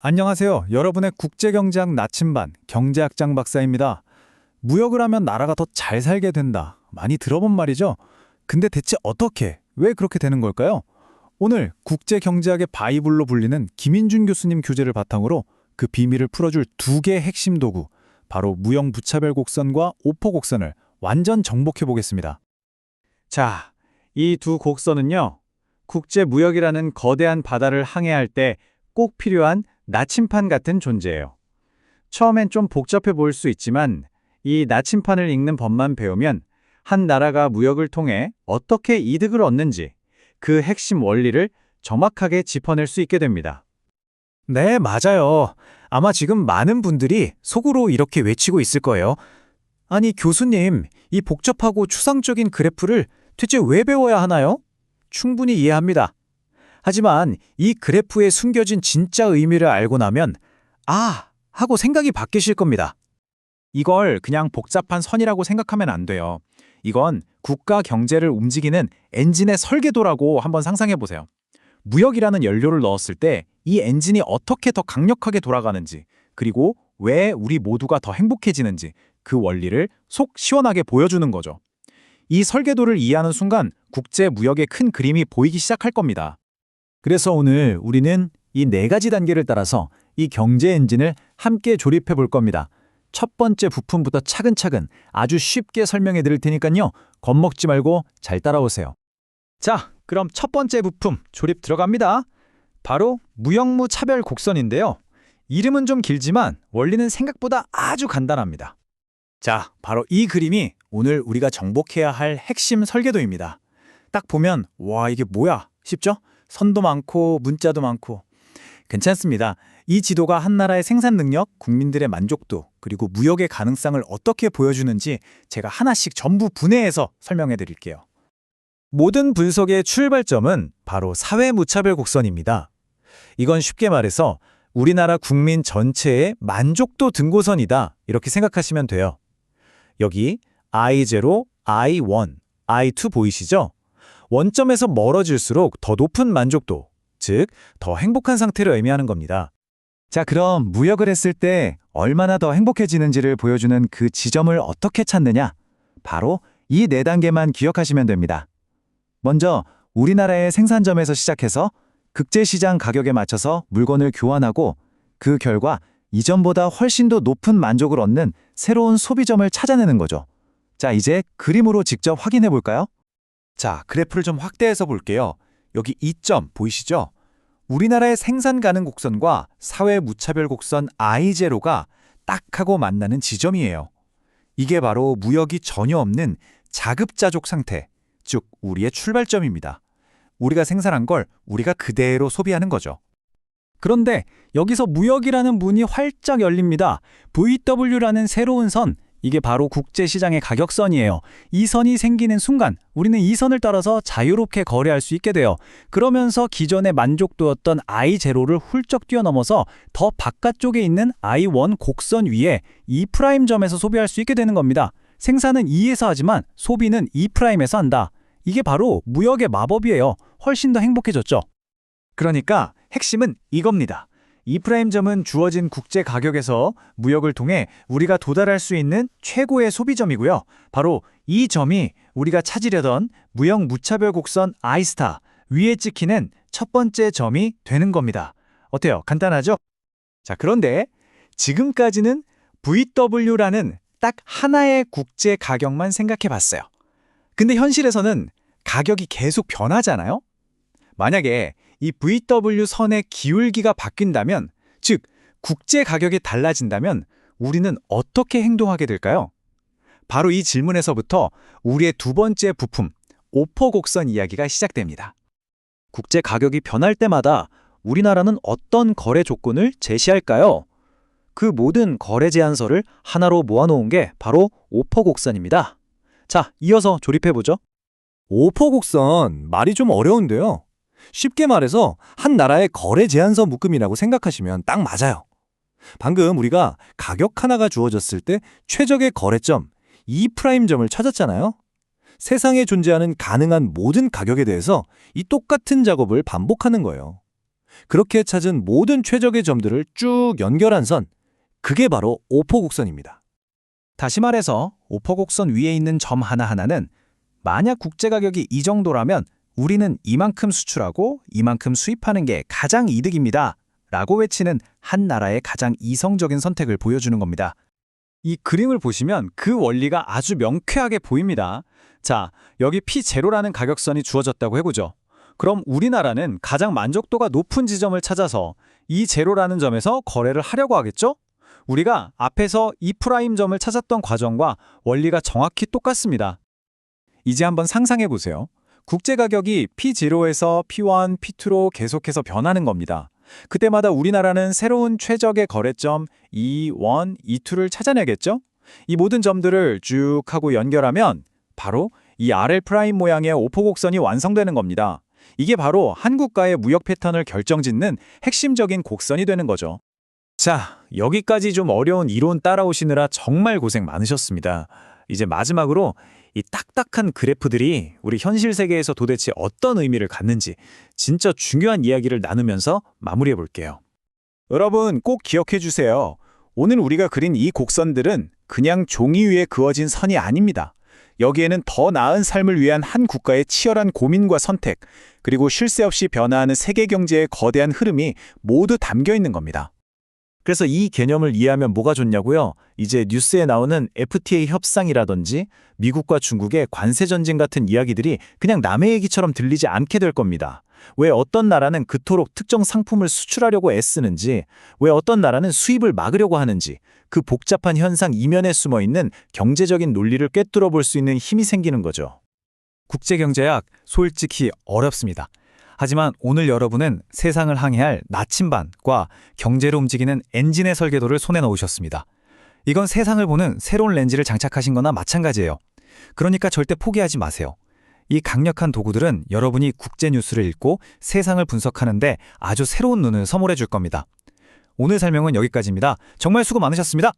안녕하세요. 여러분의 국제경제학 나침반 경제학장 박사입니다. 무역을 하면 나라가 더 잘 살게 된다. 많이 들어본 말이죠. 근데 대체 어떻게, 왜 그렇게 되는 걸까요? 오늘 국제경제학의 바이블로 불리는 김인준 교수님 교재를 바탕으로 그 비밀을 풀어줄 두 개의 핵심 도구, 바로 무역 무차별 곡선과 오포 곡선을 완전 정복해 보겠습니다. 자, 이 두 곡선은요. 국제 무역이라는 거대한 바다를 항해할 때 꼭 필요한 나침판 같은 존재예요. 처음엔 좀 복잡해 보일 수 있지만 이 나침판을 읽는 법만 배우면 한 나라가 무역을 통해 어떻게 이득을 얻는지 그 핵심 원리를 정확하게 짚어낼 수 있게 됩니다. 네, 맞아요. 아마 지금 많은 분들이 속으로 이렇게 외치고 있을 거예요. 아니, 교수님, 이 복잡하고 추상적인 그래프를 대체 왜 배워야 하나요? 충분히 이해합니다. 하지만 이 그래프에 숨겨진 진짜 의미를 알고 나면 아! 하고 생각이 바뀌실 겁니다. 이걸 그냥 복잡한 선이라고 생각하면 안 돼요. 이건 국가 경제를 움직이는 엔진의 설계도라고 한번 상상해 보세요. 무역이라는 연료를 넣었을 때 이 엔진이 어떻게 더 강력하게 돌아가는지, 그리고 왜 우리 모두가 더 행복해지는지 그 원리를 속 시원하게 보여주는 거죠. 이 설계도를 이해하는 순간 국제 무역의 큰 그림이 보이기 시작할 겁니다. 그래서 오늘 우리는 이 네 가지 단계를 따라서 이 경제 엔진을 함께 조립해 볼 겁니다. 첫 번째 부품부터 차근차근 아주 쉽게 설명해 드릴 테니까요. 겁먹지 말고 잘 따라오세요. 자, 그럼 첫 번째 부품 조립 들어갑니다. 바로 무역무 차별 곡선인데요. 이름은 좀 길지만 원리는 생각보다 아주 간단합니다. 자, 바로 이 그림이 오늘 우리가 정복해야 할 핵심 설계도입니다. 딱 보면 와, 이게 뭐야? 싶죠? 선도 많고 문자도 많고 괜찮습니다. 이 지도가 한 나라의 생산 능력, 국민들의 만족도, 그리고 무역의 가능성을 어떻게 보여주는지 제가 하나씩 전부 분해해서 설명해 드릴게요. 모든 분석의 출발점은 바로 사회 무차별 곡선입니다. 이건 쉽게 말해서 우리나라 국민 전체의 만족도 등고선이다. 이렇게 생각하시면 돼요. 여기 I0, I1, I2 보이시죠? 원점에서 멀어질수록 더 높은 만족도, 즉, 더 행복한 상태를 의미하는 겁니다. 자, 그럼 무역을 했을 때 얼마나 더 행복해지는지를 보여주는 그 지점을 어떻게 찾느냐? 바로 이 네 단계만 기억하시면 됩니다. 먼저 우리나라의 생산점에서 시작해서 국제시장 가격에 맞춰서 물건을 교환하고 그 결과 이전보다 훨씬 더 높은 만족을 얻는 새로운 소비점을 찾아내는 거죠. 자, 이제 그림으로 직접 확인해 볼까요? 자, 그래프를 좀 확대해서 볼게요. 여기 2점 보이시죠? 우리나라의 생산 가능 곡선과 사회 무차별 곡선 I0가 딱 하고 만나는 지점이에요. 이게 바로 무역이 전혀 없는 자급자족 상태, 즉 우리의 출발점입니다. 우리가 생산한 걸 우리가 그대로 소비하는 거죠. 그런데 여기서 무역이라는 문이 활짝 열립니다. VW라는 새로운 선, 이게 바로 국제시장의 가격선이에요. 이 선이 생기는 순간 우리는 이 선을 따라서 자유롭게 거래할 수 있게 돼요. 그러면서 기존의 만족도였던 I0를 훌쩍 뛰어넘어서 더 바깥쪽에 있는 I1 곡선 위에 E'점에서 소비할 수 있게 되는 겁니다. 생산은 E에서 하지만 소비는 E'에서 한다. 이게 바로 무역의 마법이에요. 훨씬 더 행복해졌죠. 그러니까 핵심은 이겁니다. E'점은 주어진 국제 가격에서 무역을 통해 우리가 도달할 수 있는 최고의 소비점이고요. 바로 이 점이 우리가 찾으려던 무역 무차별 곡선 I스타 위에 찍히는 첫 번째 점이 되는 겁니다. 어때요? 간단하죠? 자, 그런데 지금까지는 VW라는 딱 하나의 국제 가격만 생각해 봤어요. 근데 현실에서는 가격이 계속 변하잖아요? 만약에 이 VW 선의 기울기가 바뀐다면, 즉, 국제 가격이 달라진다면 우리는 어떻게 행동하게 될까요? 바로 이 질문에서부터 우리의 두 번째 부품, 오퍼 곡선 이야기가 시작됩니다. 국제 가격이 변할 때마다 우리나라는 어떤 거래 조건을 제시할까요? 그 모든 거래 제한서를 하나로 모아놓은 게 바로 오퍼 곡선입니다. 자, 이어서 조립해보죠. 오퍼 곡선 말이 좀 어려운데요. 쉽게 말해서 한 나라의 거래 제한서 묶음이라고 생각하시면 딱 맞아요. 방금 우리가 가격 하나가 주어졌을 때 최적의 거래점 E'점을 찾았잖아요. 세상에 존재하는 가능한 모든 가격에 대해서 이 똑같은 작업을 반복하는 거예요. 그렇게 찾은 모든 최적의 점들을 쭉 연결한 선, 그게 바로 오포곡선입니다. 다시 말해서 오퍼곡선 위에 있는 점 하나하나는 만약 국제가격이 이 정도라면 우리는 이만큼 수출하고 이만큼 수입하는 게 가장 이득입니다. 라고 외치는 한 나라의 가장 이성적인 선택을 보여주는 겁니다. 이 그림을 보시면 그 원리가 아주 명쾌하게 보입니다. 자, 여기 P0라는 가격선이 주어졌다고 해보죠. 그럼 우리나라는 가장 만족도가 높은 지점을 찾아서 이 제로라는 점에서 거래를 하려고 하겠죠? 우리가 앞에서 이 프라임 점을 찾았던 과정과 원리가 정확히 똑같습니다. 이제 한번 상상해 보세요. 국제 가격이 P0에서 P1, P2로 계속해서 변하는 겁니다. 그때마다 우리나라는 새로운 최적의 거래점 E1, E2를 찾아내겠죠? 이 모든 점들을 쭉 하고 연결하면 바로 이 RL 프라임 모양의 오포곡선이 완성되는 겁니다. 이게 바로 한국과의 무역 패턴을 결정짓는 핵심적인 곡선이 되는 거죠. 자, 여기까지 좀 어려운 이론 따라오시느라 정말 고생 많으셨습니다. 이제 마지막으로 이 딱딱한 그래프들이 우리 현실 세계에서 도대체 어떤 의미를 갖는지 진짜 중요한 이야기를 나누면서 마무리해 볼게요. 여러분 꼭 기억해 주세요. 오늘 우리가 그린 이 곡선들은 그냥 종이 위에 그어진 선이 아닙니다. 여기에는 더 나은 삶을 위한 한 국가의 치열한 고민과 선택, 그리고 쉴 새 없이 변화하는 세계 경제의 거대한 흐름이 모두 담겨 있는 겁니다. 그래서 이 개념을 이해하면 뭐가 좋냐고요? 이제 뉴스에 나오는 FTA 협상이라든지 미국과 중국의 관세 전쟁 같은 이야기들이 그냥 남의 얘기처럼 들리지 않게 될 겁니다. 왜 어떤 나라는 그토록 특정 상품을 수출하려고 애쓰는지, 왜 어떤 나라는 수입을 막으려고 하는지, 그 복잡한 현상 이면에 숨어 있는 경제적인 논리를 꿰뚫어 볼 수 있는 힘이 생기는 거죠. 국제경제학 솔직히 어렵습니다. 하지만 오늘 여러분은 세상을 항해할 나침반과 경제로 움직이는 엔진의 설계도를 손에 넣으셨습니다. 이건 세상을 보는 새로운 렌즈를 장착하신 거나 마찬가지예요. 그러니까 절대 포기하지 마세요. 이 강력한 도구들은 여러분이 국제 뉴스를 읽고 세상을 분석하는데 아주 새로운 눈을 선물해 줄 겁니다. 오늘 설명은 여기까지입니다. 정말 수고 많으셨습니다.